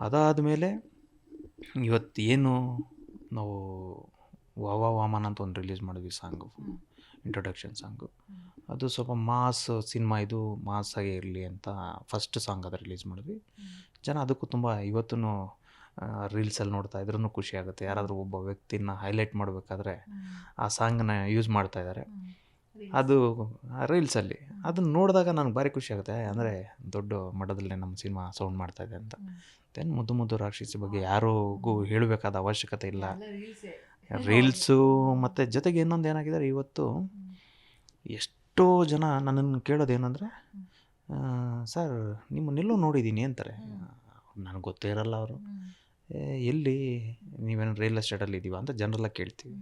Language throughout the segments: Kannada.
ಅದಾದಮೇಲೆ ಇವತ್ತು ಏನು ನಾವು ವಾವ ವಾಮನ್ ಅಂತ ಒಂದು ರಿಲೀಸ್ ಮಾಡಿದ್ವಿ ಸಾಂಗು ಇಂಟ್ರೊಡಕ್ಷನ್ ಸಾಂಗು ಅದು ಸ್ವಲ್ಪ ಮಾಸ್ ಸಿನಿಮಾ ಇದು ಮಾಸಾಗೆ ಇರಲಿ ಅಂತ ಫಸ್ಟ್ ಸಾಂಗ್ ಅದು ರಿಲೀಸ್ ಮಾಡಿದ್ವಿ. ಜನ ಅದಕ್ಕೂ ತುಂಬ ಇವತ್ತೂ ರೀಲ್ಸಲ್ಲಿ ನೋಡ್ತಾ ಇದ್ರೂ ಖುಷಿ ಆಗುತ್ತೆ. ಯಾರಾದರೂ ಒಬ್ಬ ವ್ಯಕ್ತಿನ ಹೈಲೈಟ್ ಮಾಡಬೇಕಾದ್ರೆ ಆ ಸಾಂಗನ್ನ ಯೂಸ್ ಮಾಡ್ತಾ ಇದ್ದಾರೆ ಅದು ರೀಲ್ಸಲ್ಲಿ ಅದನ್ನ ನೋಡಿದಾಗ ನನಗೆ ಭಾರಿ ಖುಷಿ ಆಗುತ್ತೆ. ಅಂದರೆ ದೊಡ್ಡ ಮಟ್ಟದಲ್ಲಿ ನಮ್ಮ ಸಿನಿಮಾ ಸೌಂಡ್ ಮಾಡ್ತಾ ಇದೆ ಅಂತ. ದೆನ್ ಮುದ್ದು ಮುದ್ದು ರಾಕ್ಷಸಿ ಬಗ್ಗೆ ಯಾರಿಗೂ ಹೇಳಬೇಕಾದ ಅವಶ್ಯಕತೆ ಇಲ್ಲ. ರೀಲ್ಸು ಮತ್ತು ಜೊತೆಗೆ ಇನ್ನೊಂದು ಏನಾಗಿದೆ ಇವತ್ತು ಎಷ್ಟೋ ಜನ ನನ್ನನ್ನು ಕೇಳೋದು ಸರ್ ಸರ್ ನಿಮ್ಮನ್ನೆಲ್ಲೋ ನೋಡಿದ್ದೀನಿ ಅಂತಾರೆ. ನನಗೆ ಗೊತ್ತೇ ಇರಲ್ಲ ಅವರು. ಎಲ್ಲಿ ನೀವೇನು ರಿಯಲ್ ಎಸ್ಟೇಟಲ್ಲಿ ಇದ್ದೀವ ಅಂತ ಜನರೆಲ್ಲ ಕೇಳ್ತೀವಿ.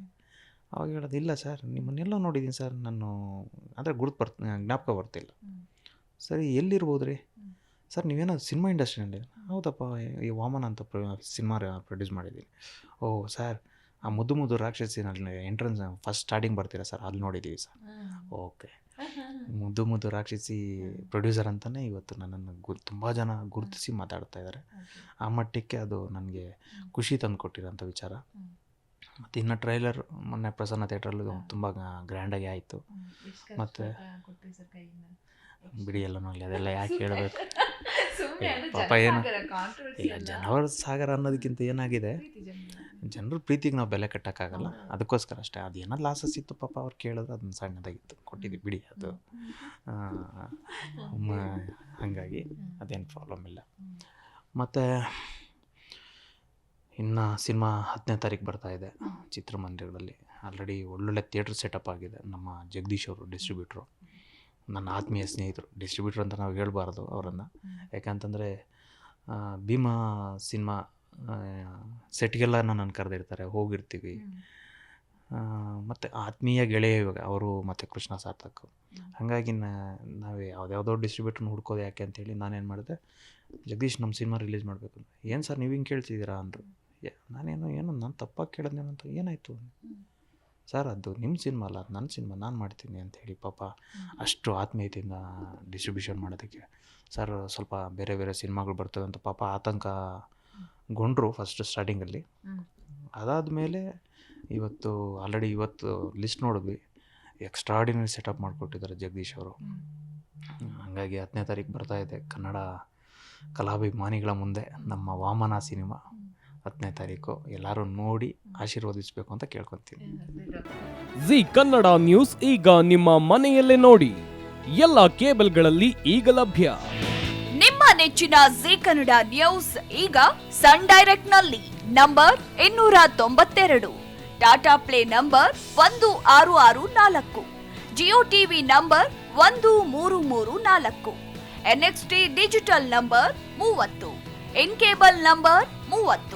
ಅವಾಗ ಹೇಳೋದು ಇಲ್ಲ ಸರ್ ನಿಮ್ಮನ್ನೆಲ್ಲ ನೋಡಿದ್ದೀನಿ ಸರ್ ನಾನು ಅಂದರೆ ಗುರುತು ಬರ್ತ ಜ್ಞಾಪಕ ಬರ್ತಿಲ್ಲ ಸರಿ ಎಲ್ಲಿರ್ಬೋದು ರೀ ಸರ್ ನೀವೇನೋ ಸಿನಿಮಾ ಇಂಡಸ್ಟ್ರಿನಲ್ಲಿ ಹೌದಪ್ಪ ಈ ವಾಮನ ಅಂತ ಪ್ರ ಸಿನಿಮಾ ಪ್ರೊಡ್ಯೂಸ್ ಮಾಡಿದ್ದೀನಿ. ಓಹ್ ಸರ್ ಆ ಮುದ್ದು ಮುದ್ದು ರಾಕ್ಷಸಿನಲ್ಲಿ ಎಂಟ್ರೆನ್ಸ್ ಫಸ್ಟ್ ಸ್ಟಾರ್ಟಿಂಗ್ ಬರ್ತೀರಾ ಸರ್ ಅಲ್ಲಿ ನೋಡಿದ್ದೀವಿ ಸರ್. ಓಕೆ. ಮುದ್ದು ಮುದ್ದು ರಾಕ್ಷಸಿ ಪ್ರೊಡ್ಯೂಸರ್ ಅಂತಲೇ ಇವತ್ತು ನನ್ನನ್ನು ಗು ತುಂಬ ಜನ ಗುರುತಿಸಿ ಮಾತಾಡ್ತಾ ಇದ್ದಾರೆ. ಆ ಮಟ್ಟಕ್ಕೆ ಅದು ನನಗೆ ಖುಷಿ ತಂದು ಕೊಟ್ಟಿರೋಂಥ ವಿಚಾರ. ಮತ್ತು ಇನ್ನು ಟ್ರೈಲರ್ ಮೊನ್ನೆ ಪ್ರಸನ್ನ ಥಿಯೇಟ್ರಲ್ಲೂ ತುಂಬ ಗ್ರ್ಯಾಂಡಾಗಿ ಆಯಿತು. ಮತ್ತು ಬಿಡಿ ಎಲ್ಲನೂ ಅಲ್ಲಿ ಅದೆಲ್ಲ ಯಾಕೆ ಹೇಳಬೇಕು? ಪಾಪ ಏನು? ಈಗ ಜನವರ ಸಾಗರ ಅನ್ನೋದಕ್ಕಿಂತ ಏನಾಗಿದೆ? ಜನರು. ಪ್ರೀತಿಗೆ ನಾವು ಬೆಲೆ ಕಟ್ಟೋಕ್ಕಾಗಲ್ಲ. ಅದಕ್ಕೋಸ್ಕರ ಅಷ್ಟೇ. ಅದು ಏನೋ ಲಾಸಸ್ ಇತ್ತು ಪಾಪ ಅವ್ರು ಕೇಳಿದ್ರೆ ಅದನ್ನ ಸಣ್ಣದಾಗಿತ್ತು. ಕೊಟ್ಟಿದ್ದೀವಿ ಬಿಡಿ ಅದು. ಹಾಗಾಗಿ ಅದೇನು ಪ್ರಾಬ್ಲಮ್ ಇಲ್ಲ. ಮತ್ತು ಇನ್ನು ಸಿನಿಮಾ ಹತ್ತನೇ ತಾರೀಕು ಬರ್ತಾ ಇದೆ ಚಿತ್ರಮಂದಿರಗಳಲ್ಲಿ. ಆಲ್ರೆಡಿ ಒಳ್ಳೊಳ್ಳೆ ಥಿಯೇಟ್ರ್ ಸೆಟಪ್ ಆಗಿದೆ. ನಮ್ಮ ಜಗದೀಶ್ ಅವರು ಡಿಸ್ಟ್ರಿಬ್ಯೂಟ್ರು ನನ್ನ ಆತ್ಮೀಯ ಸ್ನೇಹಿತರು. ಡಿಸ್ಟ್ರಿಬ್ಯೂಟ್ರ್ ಅಂತ ನಾವು ಹೇಳಬಾರ್ದು ಅವರನ್ನು. ಯಾಕಂತಂದರೆ ಭೀಮಾ ಸಿನಿಮಾ ಸೆಟ್ಗೆಲ್ಲ ನನ್ನನ್ನು ಕರೆದಿರ್ತಾರೆ. ಹೋಗಿರ್ತೀವಿ. ಮತ್ತು ಆತ್ಮೀಯ ಗೆಳೆಯ ಇವಾಗ ಅವರು ಮತ್ತು ಕೃಷ್ಣ ಸಾರ್ಥಕ್. ಹಾಗಾಗಿ ನಾ- ನಾವು ಯಾವುದ್ಯಾವುದೋ ಡಿಸ್ಟ್ರಿಬ್ಯೂಟ್ರನ್ನ ಹುಡ್ಕೋದು ಯಾಕೆ ಅಂತೇಳಿ ನಾನೇನು ಮಾಡಿದೆ ಜಗದೀಶ್ ನಮ್ಮ ಸಿನಿಮಾ ರಿಲೀಸ್ ಮಾಡಬೇಕು ಏನು ಸರ್ ನೀವು ಹಿಂಗೆ ಕೇಳ್ತಿದ್ದೀರಾ ಅಂದರು. ನಾನೇನು ಏನೋ ನಾನು ತಪ್ಪಾಗಿ ಕೇಳಿದ್ನೇನೋ ಅಂತ ಏನಾಯಿತು? ಸರ್, ಅದು ನಿಮ್ಮ ಸಿನಿಮಾ ಅಲ್ಲ, ಅದು ನನ್ನ ಸಿನಿಮಾ, ನಾನು ಮಾಡ್ತೀನಿ ಅಂತ ಹೇಳಿ ಪಾಪ ಅಷ್ಟು ಆತ್ಮೀಯತೆಯಿಂದ ಡಿಸ್ಟ್ರಿಬ್ಯೂಷನ್ ಮಾಡೋದಕ್ಕೆ. ಸರ್, ಸ್ವಲ್ಪ ಬೇರೆ ಬೇರೆ ಸಿನಿಮಾಗಳು ಬರ್ತವೆ ಅಂತ ಪಾಪ ಆತಂಕಗೊಂಡ್ರು ಫಸ್ಟ್ ಸ್ಟಾರ್ಟಿಂಗಲ್ಲಿ ಅದಾದಮೇಲೆ ಇವತ್ತು ಆಲ್ರೆಡಿ ಇವತ್ತು ಲಿಸ್ಟ್ ನೋಡಿದ್ವಿ. ಎಕ್ಸ್ಟ್ರಾಡಿನರಿ ಸೆಟಪ್ ಮಾಡಿಕೊಟ್ಟಿದ್ದಾರೆ ಜಗದೀಶ್ ಅವರು. ಹಾಗಾಗಿ ಹತ್ತನೇ ತಾರೀಕು ಬರ್ತಾ ಇದೆ ಕನ್ನಡ ಕಲಾಭಿಮಾನಿಗಳ ಮುಂದೆ ನಮ್ಮ ವಾಮನ ಸಿನಿಮಾ. ಹತ್ತನೇ ತಾರೀಕು ಎಲ್ಲರೂ ನೋಡಿ ಆಶೀರ್ವದಿಸಬೇಕು ಅಂತ ಕೇಳ್ಕೊತೀನಿ. ಜಿ ಕನ್ನಡ ನ್ಯೂಸ್ ಈಗ ನಿಮ್ಮ ಮನೆಯಲ್ಲೇ ನೋಡಿ. ಎಲ್ಲ ಕೇಬಲ್ಗಳಲ್ಲಿ ಈಗ ಲಭ್ಯ. ನಿಮ್ಮ ನೆಚ್ಚಿನ ಜಿ ಕನ್ನಡ ನ್ಯೂಸ್ ಈಗ ಸನ್ ಡೈರೆಕ್ಟ್ನಲ್ಲಿ ನಂಬರ್ ಇನ್ನೂರ ತೊಂಬತ್ತೆರಡು. ಟಾಟಾ ಪ್ಲೇ ನಂಬರ್ ಒಂದು ಆರು ಆರು ನಾಲ್ಕು. ಜಿಯೋ ಟಿವಿ ನಂಬರ್ ಒಂದು ಮೂರು ಮೂರು ನಾಲ್ಕು. ಎನ್ಎಕ್ಸ್ಟಿ ಡಿಜಿಟಲ್ ನಂಬರ್ ಮೂವತ್ತು. ಇನ್ ಕೇಬಲ್ ನಂಬರ್ ಮೂವತ್ತು.